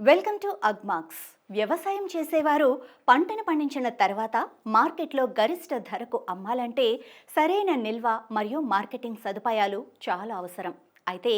Welcome to Agmax. వ్యవసాయం చేసేవారు పంటను పండించిన తర్వాత మార్కెట్లో గరిష్ట ధరకు అమ్మాలంటే సరైన నిల్వ మరియు మార్కెటింగ్ సదుపాయాలు చాలా అవసరం. అయితే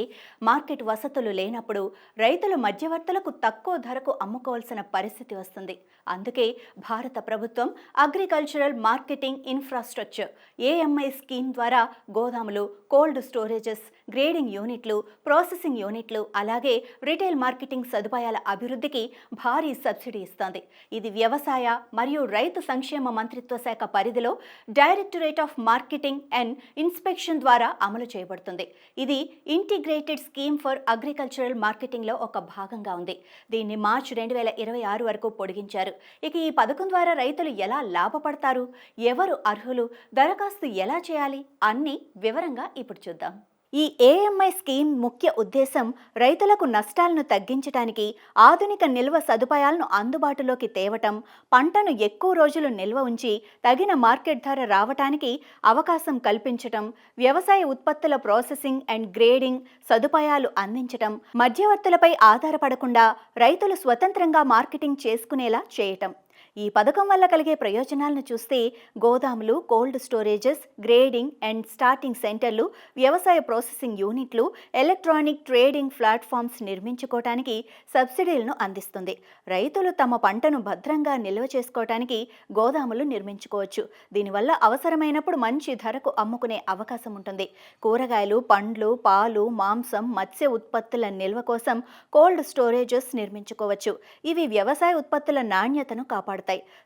మార్కెట్ వసతులు లేనప్పుడు రైతులు మధ్యవర్తులకు తక్కువ ధరకు అమ్ముకోవాల్సిన పరిస్థితి వస్తుంది. అందుకే భారత ప్రభుత్వం agricultural marketing infrastructure AMI scheme ద్వారా గోదాములు కోల్డ్ స్టోరేజెస్ గ్రేడింగ్ యూనిట్లు ప్రాసెసింగ్ యూనిట్లు అలాగే రిటైల్ మార్కెటింగ్ సదుపాయాల అభివృద్ధికి భారీ సబ్సిడీ ఇస్తోంది. ఇది వ్యవసాయ మరియు రైతు సంక్షేమ మంత్రిత్వ శాఖ పరిధిలో directorate of marketing and inspection ద్వారా అమలు చేయబడుతుంది. ఇది ఇంటిగ్రేటెడ్ స్కీమ్ ఫర్ అగ్రికల్చరల్ మార్కెటింగ్లో ఒక భాగంగా ఉంది. దీన్ని మార్చి రెండు వేల ఇరవై ఆరు వరకు పొడిగించారు. ఇక ఈ పథకం ద్వారా రైతులు ఎలా లాభపడతారు? ఎవరు అర్హులు? దరఖాస్తు ఎలా చేయాలి? అన్నీ వివరంగా ఇప్పుడు చూద్దాం. ఈ ఏఎంఐ స్కీమ్ ముఖ్య ఉద్దేశం రైతులకు నష్టాలను తగ్గించడానికి ఆధునిక నిల్వ సదుపాయాలను అందుబాటులోకి తేవటం పంటను ఎక్కువ రోజులు నిల్వ ఉంచి తగిన మార్కెట్ ధర రావటానికి అవకాశం కల్పించటం వ్యవసాయ ఉత్పత్తుల ప్రాసెసింగ్ అండ్ గ్రేడింగ్ సదుపాయాలు అందించటం మధ్యవర్తులపై ఆధారపడకుండా రైతులు స్వతంత్రంగా మార్కెటింగ్ చేసుకునేలా చేయటం. ఈ పథకం వల్ల కలిగే ప్రయోజనాలను చూస్తే గోదాములు cold storages grading and starting సెంటర్లు వ్యవసాయ ప్రాసెసింగ్ యూనిట్లు ఎలక్ట్రానిక్ ట్రేడింగ్ ప్లాట్ఫామ్స్ నిర్మించుకోవటానికి సబ్సిడీలను అందిస్తుంది. రైతులు తమ పంటను భద్రంగా నిల్వ చేసుకోవటానికి గోదాములు నిర్మించుకోవచ్చు. దీనివల్ల అవసరమైనప్పుడు మంచి ధరకు అమ్ముకునే అవకాశం ఉంటుంది. కూరగాయలు పండ్లు పాలు మాంసం మత్స్య ఉత్పత్తుల నిల్వ కోసం కోల్డ్ స్టోరేజెస్ నిర్మించుకోవచ్చు. ఇవి వ్యవసాయ ఉత్పత్తుల నాణ్యతను కాపాడుతాయి.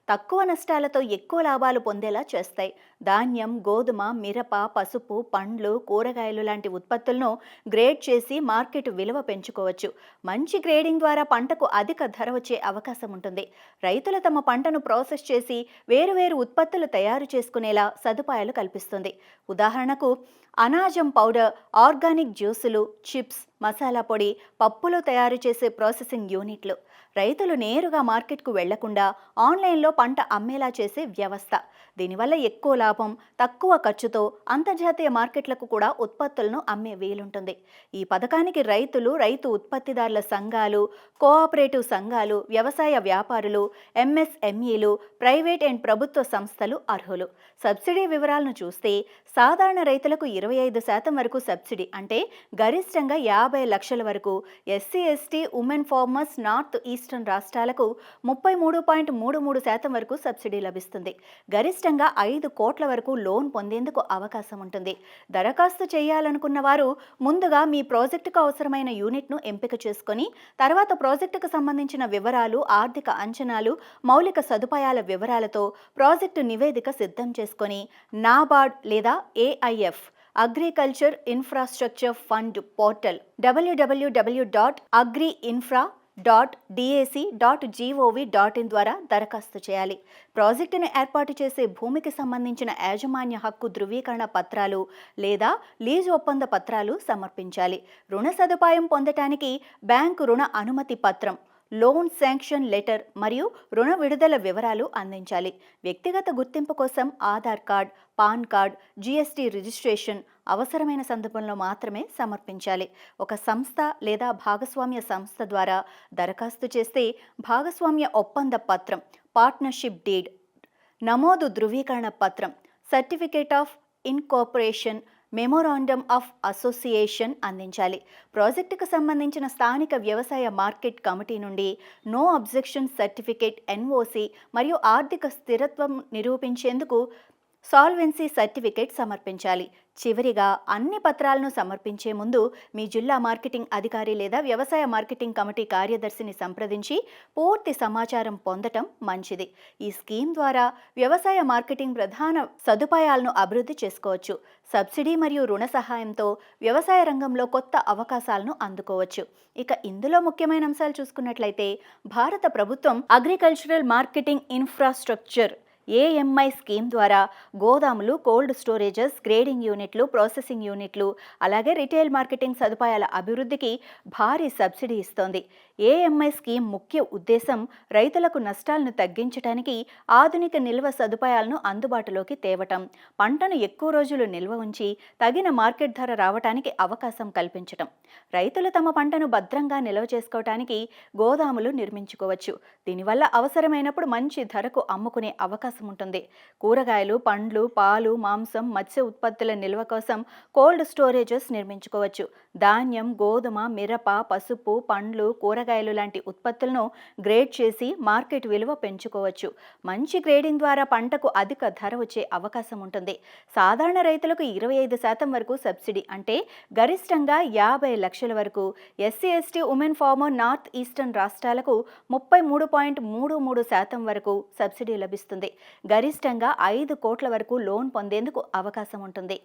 తక్కువ నష్టాలతో ఎక్కువ లాభాలు పొందేలా చేస్తాయి. ధాన్యం గోధుమ మిరప పసుపు పండ్లు కూరగాయలు లాంటి ఉత్పత్తులను గ్రేడ్ చేసి మార్కెట్ విలువ పెంచుకోవచ్చు. మంచి గ్రేడింగ్ ద్వారా పంటకు అధిక ధర వచ్చే అవకాశం ఉంటుంది. రైతులు తమ పంటను ప్రాసెస్ చేసి వేరువేరు ఉత్పత్తులు తయారు చేసుకునేలా సదుపాయాలు కల్పిస్తుంది. ఉదాహరణకు అనాజం పౌడర్ ఆర్గానిక్ జ్యూసులు చిప్స్ మసాలా పొడి పప్పులు తయారు చేసే ప్రాసెసింగ్ యూనిట్లు. రైతులు నేరుగా మార్కెట్కు వెళ్ళకుండా ఆన్లైన్లో పంట అమ్మేలా చేసే వ్యవస్థ. దీనివల్ల ఎక్కువ లాభం తక్కువ ఖర్చుతో అంతర్జాతీయ మార్కెట్లకు కూడా ఉత్పత్తులను అమ్మే వీలుంటుంది. ఈ పథకానికి రైతులు రైతు ఉత్పత్తిదారుల సంఘాలు కోఆపరేటివ్ సంఘాలు వ్యవసాయ వ్యాపారులు ఎంఎస్ఎంఈలు ప్రైవేట్ అండ్ ప్రభుత్వ సంస్థలు అర్హులు. సబ్సిడీ వివరాలను చూస్తే సాధారణ రైతులకు ఇరవై ఐదు శాతం వరకు సబ్సిడీ అంటే గరిష్టంగా యాభై లక్షల వరకు SC ST women farmers north eastern రాష్ట్రాలకు ముప్పై మూడు పాయింట్ మూడు మూడు శాతం వరకు సబ్సిడీ లభిస్తుంది. గరిష్టంగా ఐదు కోట్ల వరకు లోన్ పొందేందుకు అవకాశం ఉంటుంది. దరఖాస్తు చేయాలనుకున్న వారు ముందుగా మీ ప్రాజెక్టుకు అవసరమైన యూనిట్ను ఎంపిక చేసుకొని తర్వాత ప్రాజెక్టుకు సంబంధించిన వివరాలు ఆర్థిక అంచనాలు మౌలిక సదుపాయాల వివరాలతో ప్రాజెక్టు నివేదిక సిద్ధం చేసుకొని నాబార్డ్ లేదా AIF agriculture infrastructure fund portal WWW dot agri infra dot DAC dot GOV dot in ద్వారా దరఖాస్తు చేయాలి. ప్రాజెక్టును ఏర్పాటు చేసే భూమికి సంబంధించిన యాజమాన్య హక్కు ధృవీకరణ పత్రాలు లేదా లీజ్ ఒప్పంద పత్రాలు సమర్పించాలి. రుణ సదుపాయం పొందటానికి బ్యాంకు రుణ అనుమతి పత్రం లోన్ శాంక్షన్ లెటర్ మరియు రుణ విడుదల వివరాలు అందించాలి. వ్యక్తిగత గుర్తింపు కోసం Aadhaar card PAN card GST registration అవసరమైన సందర్భంలో మాత్రమే సమర్పించాలి. ఒక సంస్థ లేదా భాగస్వామ్య సంస్థ ద్వారా దరఖాస్తు చేస్తే భాగస్వామ్య ఒప్పంద పత్రం పార్ట్నర్షిప్ డీడ్ నమోదు ధృవీకరణ పత్రం certificate of incorporation memorandum of association అందించాలి. ప్రాజెక్టుకు సంబంధించిన స్థానిక వ్యవసాయ మార్కెట్ కమిటీ నుండి నో అబ్జెక్షన్ సర్టిఫికేట్ ఎన్ఓసి మరియు ఆర్థిక స్థిరత్వం నిరూపించేందుకు సాల్వెన్సీ సర్టిఫికేట్ సమర్పించాలి. చివరిగా అన్ని పత్రాలను సమర్పించే ముందు మీ జిల్లా మార్కెటింగ్ అధికారి లేదా వ్యవసాయ మార్కెటింగ్ కమిటీ కార్యదర్శిని సంప్రదించి పూర్తి సమాచారం పొందటం మంచిది. ఈ స్కీమ్ ద్వారా వ్యవసాయ మార్కెటింగ్ ప్రధాన సదుపాయాలను అభివృద్ధి చేసుకోవచ్చు. సబ్సిడీ మరియు రుణ సహాయంతో వ్యవసాయ రంగంలో కొత్త అవకాశాలను అందుకోవచ్చు. ఇక ఇందులో ముఖ్యమైన అంశాలు చూసుకున్నట్లయితే భారత ప్రభుత్వం agricultural marketing infrastructure AMI scheme ద్వారా గోదాములు కోల్డ్ స్టోరేజెస్ గ్రేడింగ్ యూనిట్లు ప్రాసెసింగ్ యూనిట్లు అలాగే రిటైల్ మార్కెటింగ్ సదుపాయాల అభివృద్ధికి భారీ సబ్సిడీ ఇస్తోంది. ఏఎంఐ స్కీమ్ ముఖ్య ఉద్దేశం రైతులకు నష్టాలను తగ్గించడానికి ఆధునిక నిల్వ సదుపాయాలను అందుబాటులోకి తేవటం. పంటను ఎక్కువ రోజులు నిల్వ ఉంచి తగిన మార్కెట్ ధర రావటానికి అవకాశం కల్పించటం. రైతులు తమ పంటను భద్రంగా నిల్వ చేసుకోవటానికి గోదాములు నిర్మించుకోవచ్చు. దీనివల్ల అవసరమైనప్పుడు మంచి ధరకు అమ్ముకునే అవకాశం ఉంటుంది. కూరగాయలు పండ్లు పాలు మాంసం మత్స్య ఉత్పత్తుల నిల్వ కోసం కోల్డ్ స్టోరేజెస్ నిర్మించుకోవచ్చు. ధాన్యం గోధుమ మిరప పసుపు పండ్లు కూరగాయలు లాంటి ఉత్పత్తులను గ్రేడ్ చేసి మార్కెట్ విలువ పెంచుకోవచ్చు. మంచి గ్రేడింగ్ ద్వారా పంటకు అధిక ధర వచ్చే అవకాశం ఉంటుంది. సాధారణ రైతులకు ఇరవై ఐదు శాతం వరకు సబ్సిడీ అంటే గరిష్టంగా యాభై లక్షల వరకు. SC ST women farmer north eastern రాష్ట్రాలకు ముప్పై మూడు పాయింట్ మూడు మూడు శాతం వరకు సబ్సిడీ లభిస్తుంది. గరిష్టంగా ఐదు కోట్ల వరకు లోన్ పొందేందుకు అవకాశం ఉంటుంది.